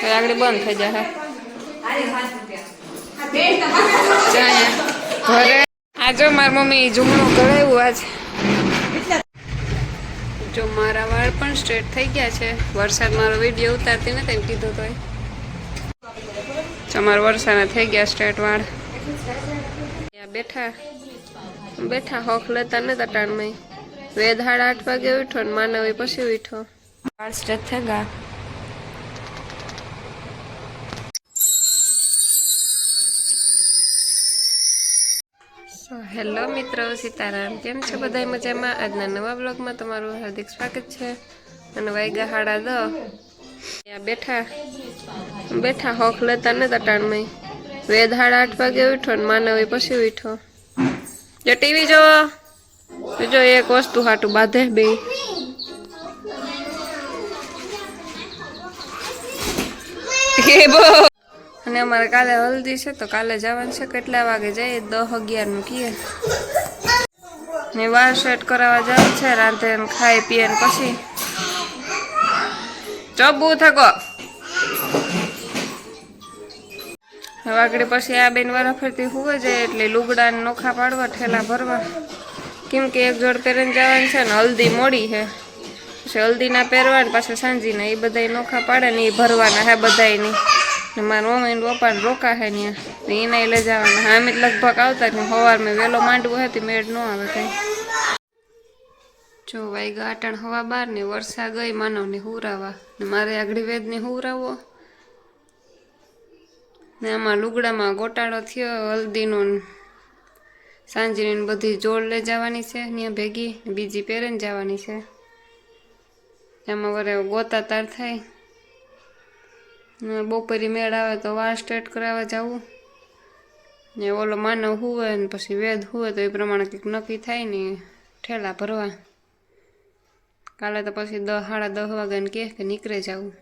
તો આગળ બંધ થઈ જશે ઘરે આજો મારી મમ્મી જુમણું કરાવ્યું આજ. જો મારા વાળ પણ સ્ટ્રેટ થઈ ગયા છે. વરસાદ મારો વીડિયો ઉતારતી નથી તેમ કીધું તોય. તમારા વરસાદના થઈ ગયા સ્ટ્રેટ વાળ. બેઠા બેઠા હોખ લેતા ને તટાણમાં વેદ આઠ વાગે ઉઠો ને માનવી પછી ઉઠો. વાળ સ્ટ્રેટ થઈ ગયા. હેલો મિત્રો, સીતારામ. કેમ છે? બધા મજામાં? આજના નવા બ્લોગમાં તમારું હાર્દિક સ્વાગત છે. અને વાયગા હાડા દો. ત્યાં બેઠા. બેઠા હોખ લેતા ને તટાણમાં વેદ હાડા આઠ વાગે ઉઠો ને માનવી પછી ઉઠો. જો ટીવી જોવો. જો એક વસ્તુ હાટું બાંધે બે. એ બહુ અને અમારે કાલે હલ્દી છે તો કાલે જવાનું છે. કેટલા વાગે જઈએ? દસ અગિયારનું કીએ. ને વાર સેટ કરાવવા જવાનું છે, રાંધે ખાઈ પીએ પછી. ચબુ થકો. વાગડી પછી આ બેન વારા ફરતી હોવે જાય એટલે લુગડા નોખા પાડવા, ઠેલા ભરવા. કેમ કે એક જોડ પહેરીને જવાનું છે ને હલ્દી મોડી છે. પછી હલ્દીના પહેરવા ને પાછા સાંજીના એ બધા નોખા પાડે ને એ ભરવાના હે બધાય ને મારા મમ્મી ને પપ્પા રોકા હે તો એને લઈ જવાના. હા, અમે લગભગ આવતા ને સવાર મેં વહેલો માંડવું હતી મેળ ન આવે કઈ. જો વાઈગા આટણ હવા બાર ને વરસા ગઈ માનવને હુરાવા. ને મારે આગળ વેદને હુરાવો. ને આમાં લુગડામાં ગોટાળો થયો, હલ્દીનો ને સાંજની ને બધી જોડ લઈ જવાની છે ત્યાં ભેગી. ને બીજી પહેરીને જવાની છે. એમાં વરે ગોતા તાર થાય. ને બપોરી મેળ આવે તો વાળ સ્ટ્રેટ કરાવવા જવું. ને ઓલો માનવ હુવે ને પછી વેદ હુવે તો એ પ્રમાણે કંઈક નક્કી થાય ને ઠેલા ભરવા. કાલે તો પછી દસ સાડા દસ વાગ્યાને કહે કે નીકળે જવું.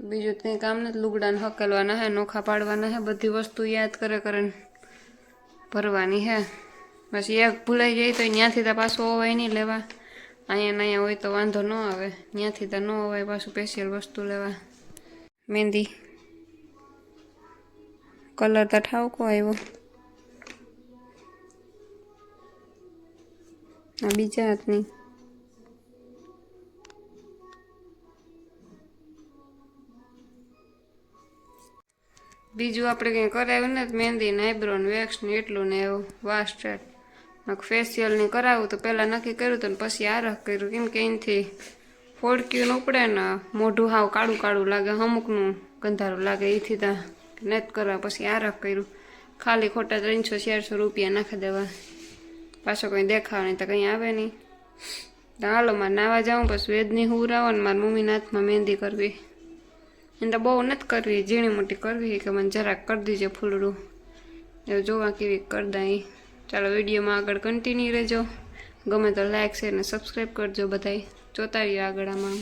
બીજું કંઈ કામ નથી લુગડાને હકેલવાના હે, નોખા પાડવાના હે, બધી વસ્તુ યાદ કરે કરે ભરવાની હે. પછી એક ભૂલાઈ જાય તો ત્યાંથી તો પાછું હોવાય નહીં લેવા. અહીંયા અહીંયા હોય તો વાંધો ન આવે ત્યાંથી તો ન હોય પાછું સ્પેશિયલ વસ્તુ લેવા મહેંદી કલર તો ઠાવકો આવ્યો આ બીજા હાથની બીજું આપણે કંઈ કરાવ્યું ને મહેંદી ને આઈબ્રો ને વેક્સ ને એટલું ને એવું વા સ્ટ્રેટ ફેશિયલ ને કરાવું તો પહેલાં નક્કી કર્યું હતું ને પછી આરખ કર્યું કેમ કે એનાથી ફોડક્યું ન ઉપડે ને મોઢું હાવ કાળું કાળું લાગે અમુકનું ગંધારું લાગે એથી ત્યાં નેત કરવા પછી આરખ કર્યું ખાલી ખોટા ત્રણસો ચારસો રૂપિયા નાખી દેવા પાછો કંઈ દેખાવ નહીં તો કંઈ આવે નહીં તો હાલો મારે નાવા જાઉં પછી વેદની હુરાવો ને મારી મમ્મીના હાથમાં મહેંદી કરવી એને તો બહુ નથી કરવી ઝીણી મોટી કરવી કે મને જરાક કરી દીજે ફૂલડું એ જોવા કેવી કરી દઈ ચાલો વિડીયોમાં આગળ કન્ટિન્યુ રહેજો. ગમે તો લાઈક શેર અને સબસ્ક્રાઈબ કરજો બધાય. જોતા રહીએ આગળ આમાં.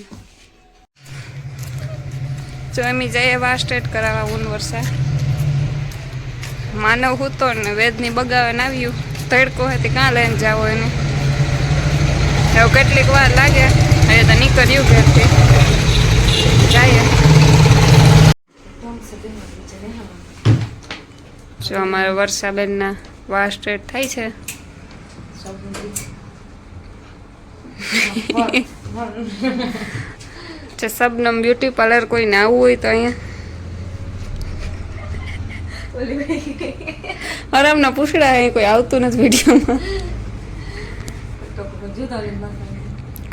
જો એમ જઈએ વા સ્ટેટ કરાવવા ઊન વર્ષા માનવ હતો ને વેદની બગાવાને આવ્યું. તડકો હતી કાં લઈને જાવો એને? એવું કેટલીક વાર લાગે. હવે તો નીકળ્યું ઘરથી. જઈએ. જો અમારે વર્ષાબેનના વા સ્ટ્રેટ થાય છે. છે સબનમ બ્યુટી પાર્લર કોઈને આવવું હોય તો અહીંયા. આરામના પૂછડા અહીં કોઈ આવતું નથી વિડીયોમાં.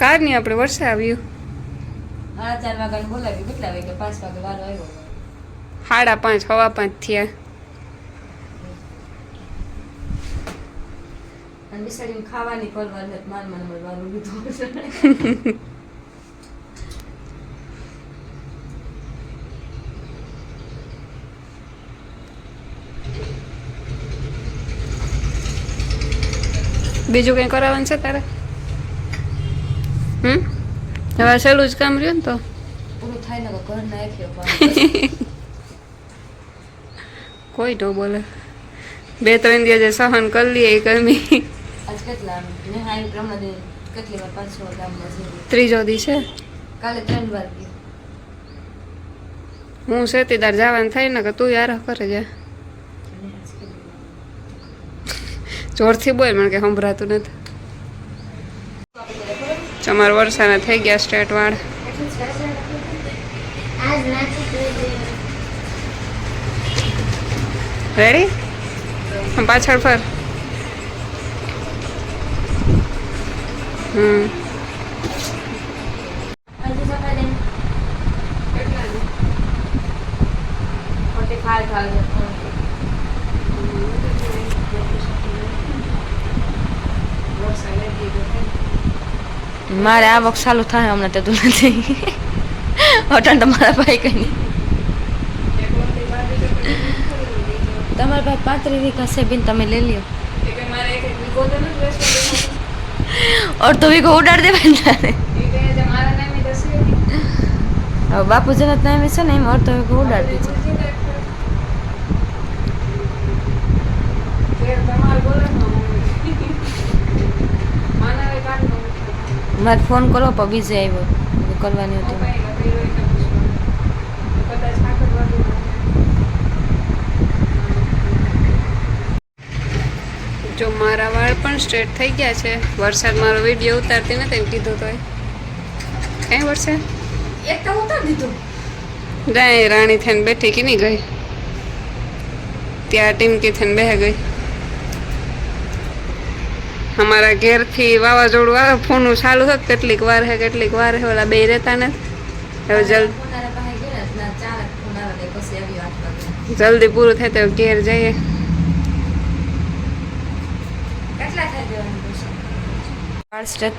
કાર નહીં આપણે વર્ષે આવ્યું. સાડા ચાર વાગ્યા બોલાવી કેટલા વાગે પાંચ વાગે વારો આવ્યો. સાડા પાંચ હવા પાંચ થયા. અને બિસાડીને ખાવાની પરવાર નથી માન માન મળવાનું લીધું બીજું કંઈ કરાવવાનું છે તારે? હમ? હવે સહેલું જ કામ રહ્યું ને તો? પૂરું થાય ને ઘર નાખ્યો કોઈ તો બોલે બે ત્રણ દિવસ સહન કરી લઈએ એ ગરમી. આજ કેટલા ને હા પ્રમાણે કેટલી વાર? પાંચ ગામમાં છે. ત્રીજો દી છે? કાલે ત્રણ વાર ગયો. હું સેતીદાર જવાનું થાય ને કે તું યાર કરે જા. જોરથી બોલ મને કે સંભળાતું નથી. તમારા વરસાના થઈ ગયા સ્ટેટ વાળ. રેડી પાછળ ફર. હમ હજુ સફાઈ દે. 45,000. મારે આ વખત ચાલુ થાય હમણાં તે તું નથી અટણ તમારા ભાઈ કઈ તમારા પાસે પાંત્રીસ વીઘા છે બેન તમે લઈ લ્યો અડધો વીઘો ઉડાડ દેવાય ને બાપુ જનત નામે છે ને એમાં તો વીઘો ઉડાડ દીધો મારે ફોન કરો પણ બીજે આવ્યો મોકલવાની હતી જો મારા વાળ પણ સ્ટ્રેટ થઈ ગયા છે. વરસાદ મારો વીડિયો ઉતારતી નથી તેમ કીધું તો કઈ વરસાદ? એક તો ઉતાર દીધું. જાય રાણી થઈને બેઠી કે નહીં ગઈ? ત્યાં ટીમકી થઈને બેહી ગઈ. અમારા ઘેરથી વાવાઝોડું આવે ફોનું ચાલુ હોય કેટલીક વાર હે કેટલીક વાર હે ઓલા બે રહેતા ને હવે જલ્દી ગયા ને ને જલ્દી પૂરું થાય તો ઘેર જઈએ કેટલા થઈ દેવાનું પૈસા વાળ સ્ટ્રેટ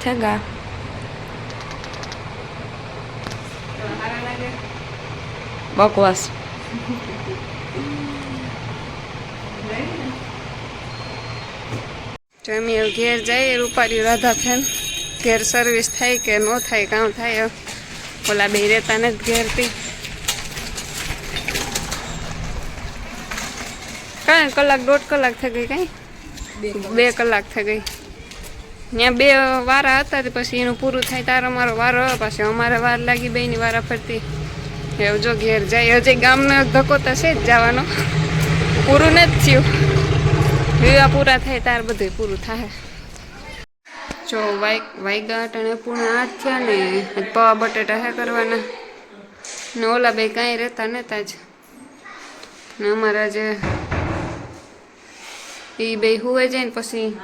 બકવાસ તો ઘેર જઈએ રૂપારી રાધા ફેન ઘેર સર્વિસ થાય કે ન થાય કામ થાય ઓલા બે રહેતા ને ઘેરથી કાંઈ કલાક દોઢ કલાક થઈ ગઈ કાંઈ બે કલાક થઈ ગઈ. ત્યાં બે વારા હતા પછી એનું પૂરું થાય તારો મારો વારો, પાછો અમારે વાર લાગી બેની વારા ફરતી. એવું જો ઘેર જાય, હજી ગામનો ધક્કો તો છે જ જવાનો. પૂરું નથી થયું. વિવાહ પૂરા થાય તાર બધું પૂરું થાય. જો વાઈ વાઈગાટ અને પૂર્ણ આઠ થયા ને પવા બટેટા હે કરવાના. ને ઓલા બે કાંઈ રહેતા નહોતા જ. ને અમારા જે એ બે હુવે જાય ને પછી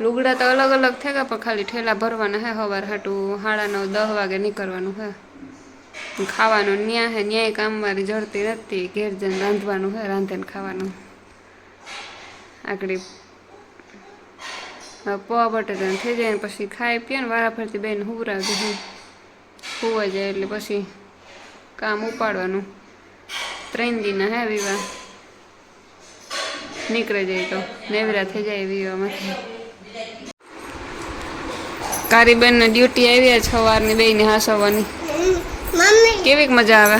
લુગડા તો અલગ અલગ થઈ ગયા પણ ખાલી ઠેલા ભરવાના હે સવાર હાટું. સાડા નવ દસ વાગે નીકળવાનું હે. ખાવાનું ન્યા હે, ન્યાય કામવાળી જડતી નથી ઘેર જઈને રાંધવાનું હે, રાંધીને ખાવાનું. આગળ પોવા બટેટા થઈ જાય ને પછી ખાઈ પીએ ને વારા ફરતી બેન હુવરાવતી હું. હુવા જાય એટલે પછી કામ ઉપાડવાનું. ત્રણ દિના હે વિવાહ. નીકળી જાય તો નેવરા થઈ જાય વિવાહમાંથી કારીબેનને ડ્યુટી આવી છે સવારની બેયને હાસવવાની મમ્મી. કેવીક મજા આવે?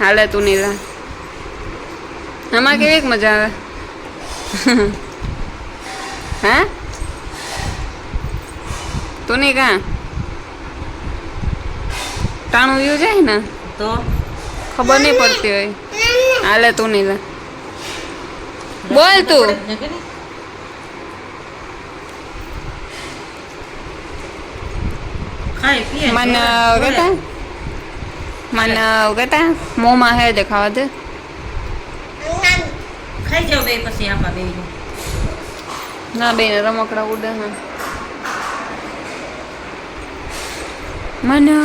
હાલે. તું નીલા. આમાં કેવીક મજા આવે? હા? તું નહીં કાં? ટાણું વ્યુ જાય ને? તો? ખબર નહીં પડતી હોય. હાલે તું નીલા. બોલ તું ખાઈ પીએ માનવ કહેતા માનવ કહેતા મોંમાં હે દેખાવા દે ખાઈ જાવ બે પછી આમાં બે ના બેન રમકડા ઉડે હા મનો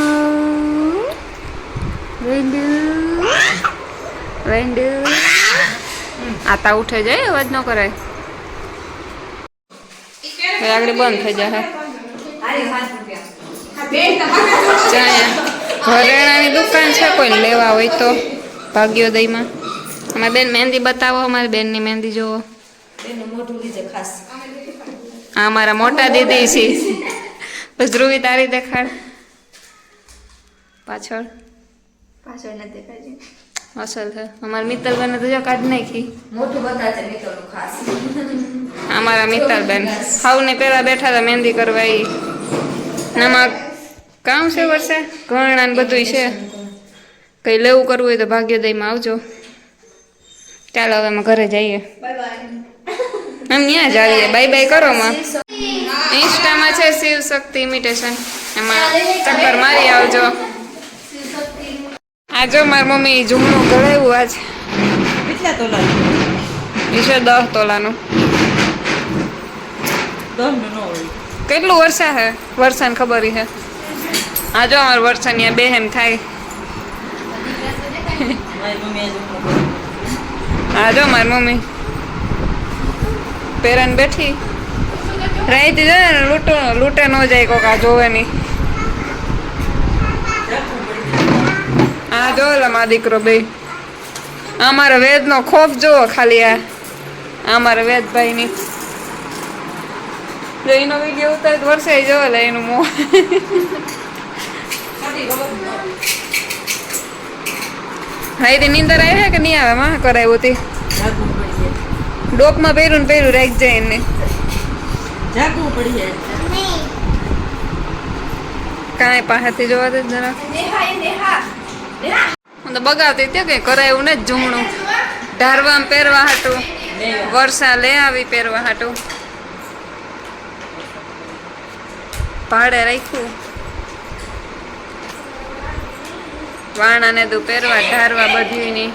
વેંડુ વેંડુ આતા ઉઠે જાય, અવાજ ન કરાય. આગળ બંધ થઈ જાય ઘરેણાની દુકાન છે કોઈ લેવા હોય તો, ભાગ્યોદયમાં. અમારે બેન મહેંદી બતાવો, અમારી બેનની મહેંદી જોવો. હા મારા મોટા દીદી છે. બસ ધ્રુવી તારી દેખાડ. પાછળ. પાછળ નથી દેખાય અસલ છે. અમારા મિત્તલબેન તો જો કાઢ નાખી. મોટું બતાવે છે નીકળવું ખાસ. અમારા મિત્તલબેન. હાવને પેલા બેઠા હતા મહેંદી કરવા એ નામાં આમાં કામ છે વર્ષે ઘરણા ને બધું છે. કંઈ લેવું કરવું હોય તો ભાગ્યોદયમાં આવજો. ચાલો હવે અમે ઘરે જઈએ. એમ ત્યાં જ આવીએ. બાય બાય કરો માં. ઇન્સ્ટામાં છે શિવ શક્તિ ઇમિટેશન. એમાં ચક્કર મારી આવજો. આ જો મારી મમ્મી જુમનું ગળાયું આજ. કેટલા તોલા એ છે દસ તોલાનું કેટલું વર્ષા હે? વરસાન ખબર હે? આ જો અમારે વર્ષાની આ બહેન થાય. આ જો મારી મમ્મી. પેરન બેઠી. રાઈતી જાય ને લૂંટો લૂંટે ન જાય કોક આ જોવે નહીં. આ જો લે મારો દીકરો બે. અમારા વેદનો ખોફ જોવો ખાલી આ. અમારા વેદભાઈની જો એનો વીડિયો ઉતાર વર્ષે જોવો લે એનું મોં. હા એ નીંદર આવે કે નહીં આવે? માં કરાવ્યું હતી ડોકમાં પહેર્યું ને પહેર્યું રાખ જાય એને. જાગવું પડી જાય. કાંઈ પાસેથી જોવા દે જરા. તો બગાવતી ત્યાં કઈ કરાયું ને જ જૂમણું ધારવામાં પહેરવા હાટું. વર્ષા લે આવી પહેરવા હાટું. ભાડે રાખ્યું. વાણાને તું પહેરવા ધારવા બધીની.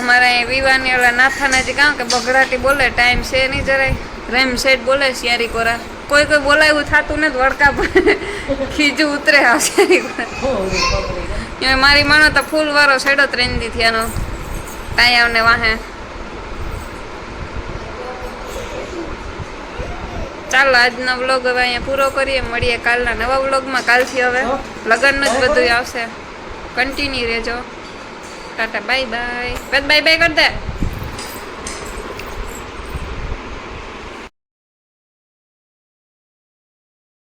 અમારા અહીં વિવાની ઓલા નાથાના જે કામ કે બગડાટી બોલે, ટાઈમ છે નહીં જરાય. રેમ સેટ બોલે શિયારી કોરા કોઈ કોઈ બોલાયું થતું નથી વડકા પર ખીજું ઉતરે આ શિયારી કોરા એ મારી માનો તો ફૂલ વાળો સેડો દી થયાનો. ટાયાવને વાહે. ચાલો આજનો વ્લોગ હવે અહીંયા પૂરો કરીએ. મળીએ કાલના નવા વ્લોગમાં. કાલથી હવે લગ્નનું જ બધું આવશે. કન્ટિન્યુ રહેજો. Tata bye bye. Bye bye કર દે.